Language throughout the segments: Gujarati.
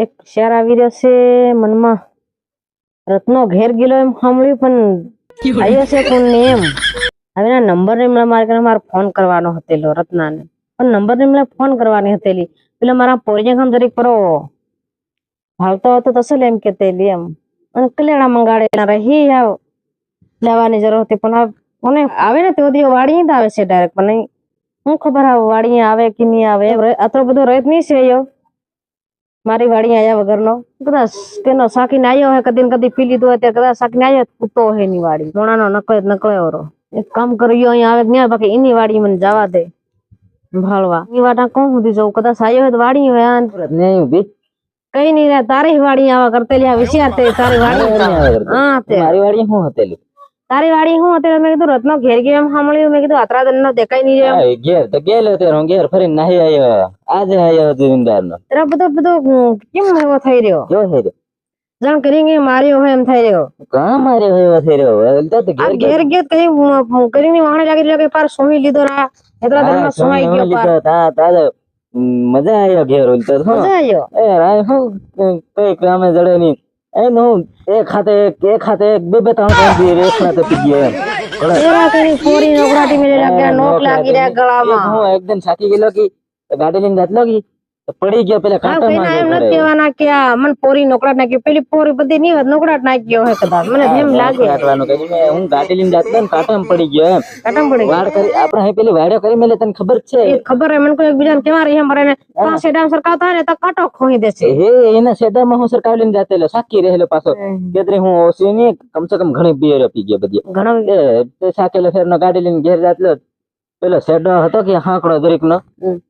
એક વિચાર આવી રહ્યો છે મનમાં રત્નો ઘેર ગયેલો એમ સાંભળ્યું પણ આવ્યો છે કોણ ને એમ હવે એના નંબર ને મળે મારે કને મારે ફોન કરવાનો હતેલો રત્નાને પણ નંબર ને મળે ફોન કરવાની હતેલી પેલા મારા પોરીને કામ જરીક પરો હાલતો હતો તો શું એમ કેતેલી એમ અને કલેડા મંગાડે ના રહી આવ લેવાની જરૂર હતી પણ આ મને આવે ને તે દી વાડી જ આવે છે ડાયરેક્ટ પણ નહીં હું ખબર આ વાડી આવે કે નહીં આવે રે- આટલો બધો રેત નહીં છે યો મારી વાડી આયા વગરનો. કદાચ તેનો સાકીને આવ્યો હોય કદી કદી પી લીધો હોય કદાચ સાકીને આવ્યો કૂતો હોય એની વાડી. સોનાનો નકળે નકળ્યો રો એક કામ કર્યો અહીંયા આવે ન્યા બાકી એની વાડી મને જવા દે ભાળવા. એ વાટા કોણ સુધી જવું? કદાચ આવ્યો હોય તો વાડી હોય કઈ નઈ તારી વાડી આવા કરતેલી આ વિચાર તારી વાડી. હા તે. મારી વાડી શું હતેલી? તારી વાડી હું અત્યારે મેં કીધું રત્નો ઘેર ગયો એમ સાંભળ્યું. મેં કીધું અતરા દન દેખાય નહીં રહ્યો. ઘેર તો ગયેલો તે હું ઘેર ફરીને નાહી આવ્યો. આજે આવ્યો જમીનદાર નો તારા બધો બધો કેમ એવો થઈ રહ્યો? કેવો થઈ રહ્યો? જાણ કરીને માર્યો હોય એમ થઈ રહ્યો. કા માર્યો હોય એવો થઈ રહ્યો? ઘેર ઘેર કરી કરીને વાહણે લાગી રહ્યો કે પાર સોમી લીધો ના એટલા દનમાં સોમાઈ ગયો પાર. તા તા મજા આવ્યો ઘેર ઉલતો તો મજા આવ્યો એ રાય હું કઈ કામે જડે નહીં. એનું એક ખાતે એક ખાતે બે બે ત્રણ ત્રણ દી એક ખાતે પી ગયો એમ. એવા કરી ફોરી નોકરાટી મેલે લાગ્યા નોક લાગી રહ્યા એક ગળામાં. હું એકદમ થાકી ગયેલો કે ગાડી લઈને જાતલો કે પડી ગયો પેલા કાંટા માં એમ નથી કહેવાના કે આ મને પોરી નોકરાટ નાખ્યો પેલી પોરી બધી ની વાત નોકરાટ નાખ્યો હે કદાચ મને એમ લાગે. કાઢવાનું કરીને હું ગાડી લઈને જાતો ને કાંટામાં પડી ગયો એમ. કાટમ પડી. વાડ કરી આપણે હે પેલી વાડો કરી મેલે તને ખબર છે? એ ખબર હે મને કોઈ એકબીજાને કેવા રહી મરે ને પાસે ડામ સરકાવતા ને તો કાંટો ખોઈ દેશે. હે એના સેદામાં હું સરકાર લઈને જાતેલો સાકી રહેલો પાછો. કેતરી હું ઓછી કમ કમસે કમ ઘણી બીયર પી ગયો બધી. ઘણો સાકેલો ફેરનો ગાડી લઈને ઘેર જાતલો પેલો સેડો હતો કે હાંકડો દરેક નો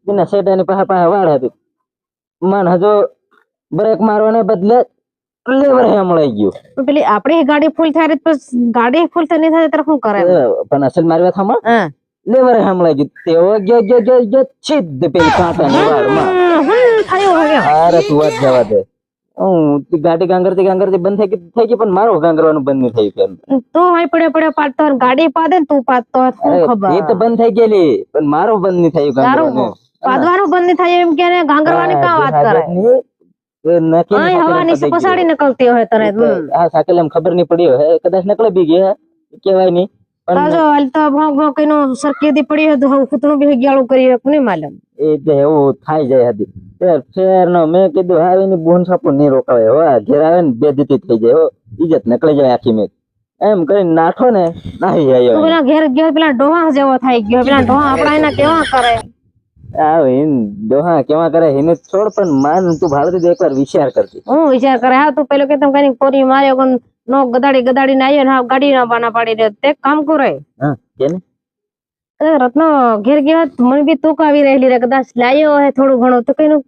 એના સેડા ની પાસે પાસે વાડ હતી. મન હજુ બ્રેક મારવાને બદલે લેવર હે મળાઈ ગયું પણ પેલી આપણી ગાડી ફૂલ થાય તો ગાડી ફૂલ થાય નહીં થાય ત્યારે શું કરે એ પણ અસલ મારી વાત સાંભળ હા લેવર હે મળાઈ ગયું તેઓ ગયો ગયો ગયો ગયો છીદ પેલી કાંટાની વાડમાં હમ, હમ, થયું હવે અરે તું વાત જવા દે હું તી ગાડી ગાંગરતી ગાંગરતી બંધ થઈ ગઈ થઈ ગઈ પણ મારો ગાંગરવાનું બંધ નહીં થયું કેમ તું હાઈ પડે પડે પાડતો હોય ને ગાડી પાડે ને તું પાડતો હોય તો શું અરે, ખબર એ તો બંધ થઈ ગયેલી પણ મારો બંધ નહીં થયું તારું ગાંગરવાનું પાડવાનું બંધ નહીં થાય એમ કે ને ગાંગરવાની કાં વાત કરે અહીં હવા નીચે પસાડી નીકળતી હોય તને હમ. હા સાકેલ એમ ખબર નહીં પડી હોય કદાચ નકળે બી ગયા કેવાય નહીં પણ તાજો હાલ તો ભોંક ભોંક કઈનું સરકી દી પડી હોય તો હવે કૂતરું બી ગયાળું કરી હોય કોને માલમ એ જે એવું થાય જાય હતી ફેર ફેર નો મેં કીધું હા એની બોન સાપો નહીં રોકાવે હો આ ઘેર આવે ને બેદીતી થઈ જાય હો ઇજ્જત નીકળી જાય આખી મેં એમ કરીને નાઠો ને નાહી તું આવ્યો પેલા ઘેર ગયો પેલા ડોહા જેવો થઈ ગયો પેલા ડોહા આપણા એના કેવા કરે આ હિન દોહા કેવા કરે હિને છોડ પણ માન તું ભારતી એકવાર વિચાર કરતી હું વિચાર કરે હા તું પેલો કે તમ કઈ કોરી માર્યો કોણ નો ગદાડી ગદાડી ને આવ્યો ને હા ગાડી ના બાના પાડી દે. તે કામ કરે હા કેને? રત્નો ઘેર ગયો મને બી તું કાવી રહેલી રે કદાચ લાયો હે થોડું ઘણું. તો કઈનું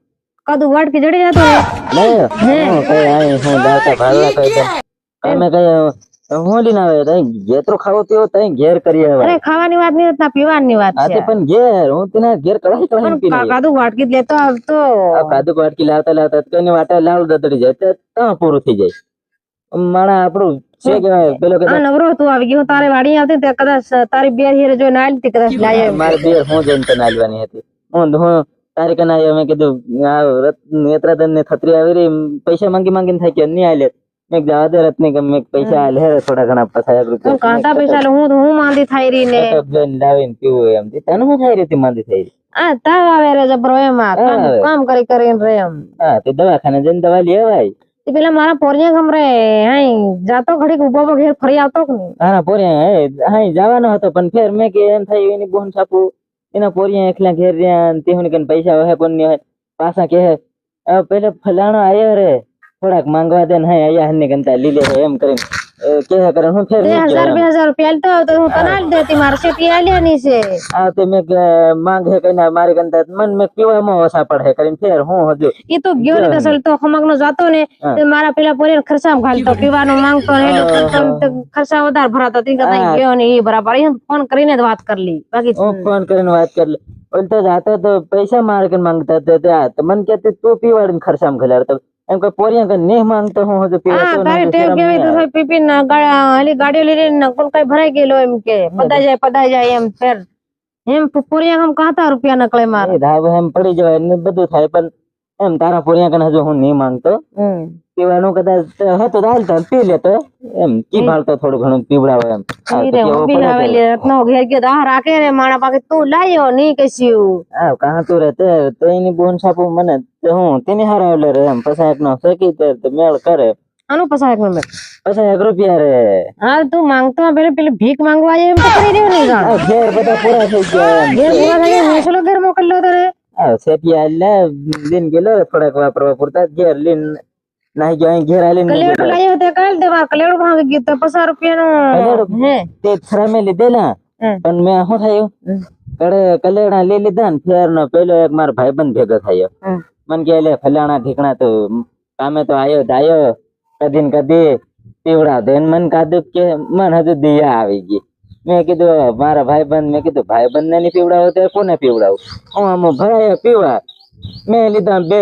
કાદુ વાટકી જડી જતો ને લે હું? કઈ આઈ હું દાતા ભાળવા કઈ તમે કઈ હું લઈને આવે તઈ જેતરો ખાવો તેવો તઈ ઘેર કરી આવે અરે ખાવાની વાત નહીં ના પીવાની વાત છે તે પણ ઘેર હું તેના ઘેર કળાઈ કળાઈ પી કાદુ વાટકી લેતો આવતો. આ કાદુ વાટકી લાવતા લાવતા કઈ વાટે લાલ દતડી જાય તો ત્યાં પૂરું થઈ જાય. માણા આપણું છે કે પેલો કે નવરો તું આવી ગયો તારે વાડી આવતી તે કદાચ તારી બે હીરે જો ના આલતી કદાચ લાય મારે બેર હું જઈને તને આલવાની હતી. હું હું તારે કના આવ્યો મેં કીધું આ રત- નેત્રાદન ને થત્રી આવી રહી પૈસા માંગી માંગીને થાય કે નહીં આલે મેં જવા દે રત્ની કે મેં પૈસા આલે હે થોડા ઘણા પસાય હું રૂપિયા કાંટા પૈસા લે હું તો હું માંદી થઈ રહી ને? બેન લાવીને પીવું એમ. તને શું થાય રીતે માંદી થઈ? આ તાવ આવે રે જબરો એમાં કામ- કરી કરીને રે એમ. હા તે દવાખાને જઈને દવા લેવાય. તે પેલા મારા પોરિયા ગમરે હાઈ જાતો ઘડીક ઊભો ઊભો ઘેર ફરી આવતો કે આના પોરિયા હે હાઈ જવાનો હતો પણ ફેર મેં કે એમ થઈ એની બોન છાપુ. એના પોરિયા એકલા ઘેર રહ્યા તે હું કે પૈસા હોય કોણની હોય. પાછા કે પેલે ફલાણો આયો રે. થોડાક માંગવા દે ને હા આયા હને કંતા લીલે છે એમ કરીને અ, કે કરે હું ફેર બે નહીં હજાર કહેવાય. બે હજાર રૂપિયા આલતો હોય તો હું તને આલી દેતી મારે શેઠી આલ્યા ની છે આ તે મેં કે માંગ હે કઈને મારી કંતા મન મેં પીવામાં ઓછા પડે કરીને ફેર હું હજુ એ તો ગયો ને કસલ તો ખમક નો જાતો ને હા. તે મારા પેલા પોરિયા ખર્ચામાં ઘાલતો પીવાનું માંગતો ને એનો ખર્ચો ને તે ખર્ચા વધારે ભરાતો તે કદાચ હા. ગયો ને એ બરાબર એ ફોન કરીને જ વાત કરી લી બાકી હું ફોન કરીને વાત કરી લે ઓલ તો જાતો તો પૈસા મારે કે માંગતા તો ત્યાં તો મને કહેતી તું પીવાડીને ખર્ચામાં ખલાડતો એમ કોઈ પોરિયા કે નહીં માંગતો હું હજુ પીવા હા તો તારી મને ટેવ શરમ કેવી નહીં તો આવે. થાય પીપી ના ગાડા એલી ગાડીઓ લઈને કોણ કઈ ભરાઈ ગયેલો એમ કે પદાઈ જાય પદાઈ જાય એમ ફેર એમ પોરિયા કામ કાતા રૂપિયા નકળે મારે એ ધાબો એમ પડી જવાય ને બધું થાય પણ એમ તારા પોરિયા કને હજુ હું નહીં માંગતો હમ પીવાનું કદાચ હતું તો હાલતો પી લેતો એમ કી ભાળતો થોડું ઘણું પીવડાવે એમ હા, તો ઈ રે કેવો હું બી પડે આવેલી રત્નો ઘેર ગયો દાહ રાખે રે માણા પાકે તું લાયો નહીં કશ્યું હા કાં તું રે તે તો એની બોન છાપું મને તે હું તેની હારા એટલે રે એમ પછી એક નો ફેંકી તે તે મેળ કરે આનું પસાર એક મિનિટ પછી એક રૂપિયા રે હા તું માંગતો પેલે પેલે ભીખ માંગવા આવ્યો એમ તો કરી રહ્યો નહીં જાણ આ ઘેર બધા પૂરા થઈ ગયા એમ ઘેર પૂરા થઈ ગયા મેં ચલો ઘેર મોકલ્યો તને હા સેપિયા એટલે લીન ગયેલો થોડાક વાપરવા પૂરતા જ ઘેર લીન નાહી ગયો ઘેર આલીને કલેડો. લાયો તે કાલ દેવા કલેડો ભાંગી ગયો તો પચાસ રૂપિયાનો કલેડો? હે તે થરામે લીધેલા હમ. પણ મેં શું થયું. કડે કલેડા લઈ લીધા ને ફેર નો પેલો એક મારો ભાઈબંધ ભેગો થયો. મને કે લે ફલાણા ઠીકણા તો કામે તો આયો આયો કદી ને કદી પીવડા દે મને કાધું કે મને હજુ દિયા આવી ગઈ મેં કીધું મારા ભાઈબંધ મેં કીધું ભાઈબંધ ને નહીં પીવડાવો તો કોને પીવડાવું હું આમ ભરાય પીવા મેં લીધા બે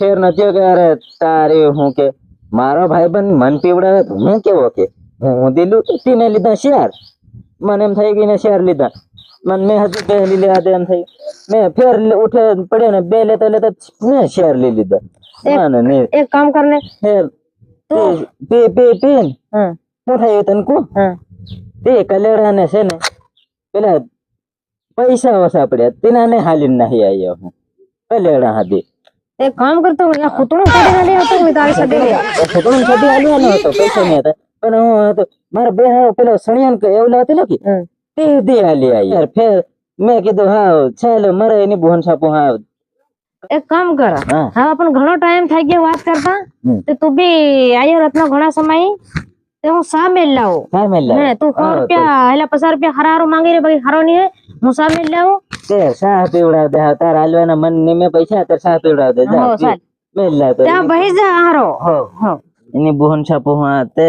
ફેર નો થયો કે અરે તારી હું કે મારો ભાઈબંધ મન પીવડાવે તો હું કેવો કે હું દિલું તો તીને લીધા શેર મને એમ થઈ ગઈ ને શેર લીધા મને મેં હજુ પહેલી લેવા દે એમ થઈ મેં ફેર લે- ઉઠે પડ્યો ને બે લેતા લેતા મેં શેર લઈ લીધા મને નહીં એક કામ કરને ફેર પી પી પી પી ને હમ શું થયું તને કહું હમ તે કલેડા ને છે ને પેલા પૈસા ઓછા પડ્યા તેના ને હાલીને નાહી આવ્યો હું કલેડા હાથી એક કામ કરતો આ ખૂતણું કાઢી નાખી હતો મેં તારી સાથે લે છોકરો છડી હાલ્યો હતો પૈસા નહીં હતા પણ હું હતો મારા બે હારો પેલો સણિયાન કે એવું હતો કે હમ તે દે હાલી આવી યાર ફેર મેં કીધું હા ચાલો મારે એની બોન છાપું હા એક કામ કર હા હા પણ ઘણો ટાઈમ થઈ ગયો વાત કરતા હમ. તે તું બી આયો રત્નો ઘણા સમય તે હું સામે લાવું હા મેં લાવ્યો. ને તું સો હા, તો રૂપિયા એટલે પચાસ રૂપિયા હારા હારું માંગી રે બાકી હારો નહીં હે. હું સામે લાવું તે શાહ પીવડાવ દે હા, તાર હાલવાના મન ને મેં પૈસા તાર શાહ પીવડાવ દે જા, હો, સાલ. મેં લાવ્યો. ત્યાં બહી જા હારો હો હો એની બોન છાપું હા તે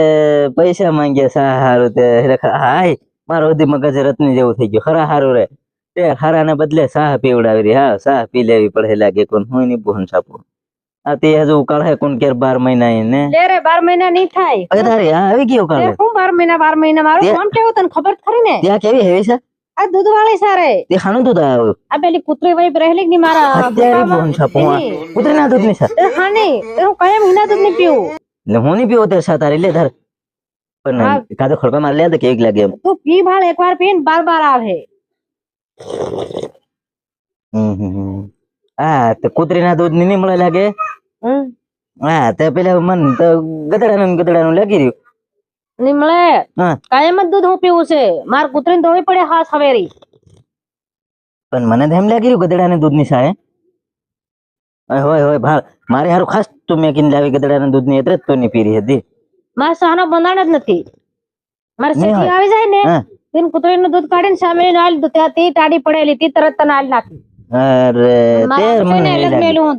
પૈસા માંગ્યા શાહ હારું તે એટલે ખા- હાય મારો બધી મગજ રત્ની જેવું થઈ ગયું ખરા હારું રે તે ખરા ને બદલે શાહ પીવડાવી રહી હા શાહ પી લેવી પડે લાગે કોણ હું એની બોન છાપું આ તે હજુ કળે કોણ કેર બાર મહિના ઈ ને લે રે બાર મહિના નહીં થાય અરે તારી હા આવી ગયો તે કળે હું બાર મહિના બાર મહિના મારું તે- કોણ કેવું તને ખબર ખરી ને ત્યાં કેવી હેવી છે આ દૂધ વાળી સારે તે ખાણું દૂધ આવ્યું આ પેલી કૂતરી વહી રહેલી કે નહીં મારા અત્યારે ગુફામાં? બોન છાપું હા એની. કૂતરીના દૂધની છે તે હા નહીં તે હું કયા મહિના દૂધ નહીં પીવું એટલે હું નહીં પીવો તે સા તારી લે ધર પણ હા. કાદો ખડકા માર લે તો કેક લાગે એમ તું પી ભાળ એકવાર પીને બાર બાર આવે હમ હમ હમ. હા તે કૂતરીના દૂધની મળે લાગે? હા તે પેલા મન તો ગધડાનું ને ગધડાનું લાગી રહ્યું. નહીં મળે. કાયમ જ દૂધ હું પીવું છે. માર કૂતરીને ધોવી પડે હા સવેરી પણ મને તો એમ લાગી રહ્યું ગધડાને દૂધની સાહે. હોય હોય ભાળ. મારે હારું ખાસ તું મેં કીને લાવી ગધડાના દૂધની એટલે જ તો ની પીરી હતી. મારે સહાનો બંધાણ જ નથી. મારે શેઠી આવી જાય ને તેને કૂતરીનું દૂધ કાઢીને સામે નાલી દઉં ત્યાં તે ટાડી પડેલી તે તરત તને આલી નાખી. અરે તેર મને કૂતરીને ના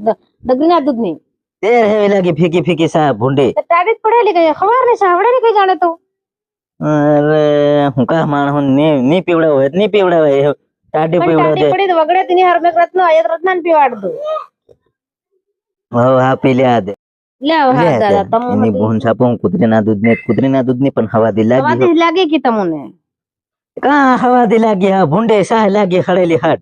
દૂધ હું દૂધની. તેર એવી લાગી ફીકી ફીકી સા ભૂંડી. તે ટાડી જ પડેલી કઈ? ખબર નહીં સાવડે નહીં કઈ જાણે તો? અરે હું કા માણસ નહીં નહીં પીવડાવ નહીં પીવડાવાય એ ટાઢી પણ પીવડાવ ટાડી દે પડી વગડે તેની હાર મેં રત્ન આયત રત્ન પીવાડ દઉં હવે આ પી લે આ દે હા દે. એની બોન છાપો હું કૂતરીના કૂતરીના દૂધની પણ હવાદી લાગી હો. લાગે કે તમને? કા હવાદી લાગી હા ભૂંડે સાહ લાગી ખડેલી હાટ.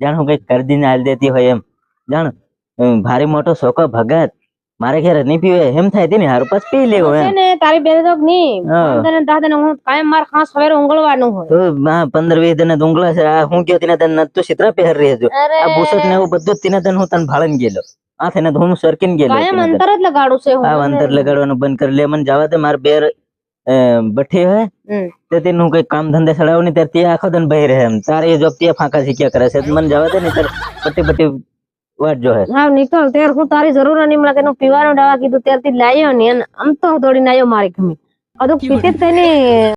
જાણ હું કઈ કરી દીને હાલ દેતી હોય એમ. જાણ ભારે મોટો શોકો ભગત. મારે ઘેર નહીં પીવે એમ થાય તેની હારું. પછી પી લેવો એમ. ને તારી બેન તો નહીં. હા. દાદા ને હું કાયમ માર ખાસ સવારે ઊંઘળવાનું હોય. તો પંદર વીસ દિન ડુંગળા છે. આ હું ગયો તેને તને નતું સિત્રા પહેર રહેજો આ બુસત ને એવું બધું તન તને હું તને ભાળન ગયેલો. આ થઈને તો હું સરકીને ગયેલો કાયમ અંતર જ લગાડું છે હું આ અંતર લગાડવાનું બંધ કરી. લે મને જવા દે મારે બેર અ, બઠી હોય હમ. તે તેનું કઈ કામ ધંધે સડાવ નહીં ત્યારે તે આખો દન બહી રહે એમ. તારે એ જોબ करे ફાંકા શીખ્યા કરે છે? મને જવા દે ને તારે પટ્ટી પટ્ટી વાટ જો હે. હા નીકળ ત્યાર હું તારી જરૂર નહીં મળે તેનું પીવાનું દવા કીધું ત્યારથી લાયો ને આમ તો દોડીને આવ્યો મારી ગમી કદું પીતે કઈ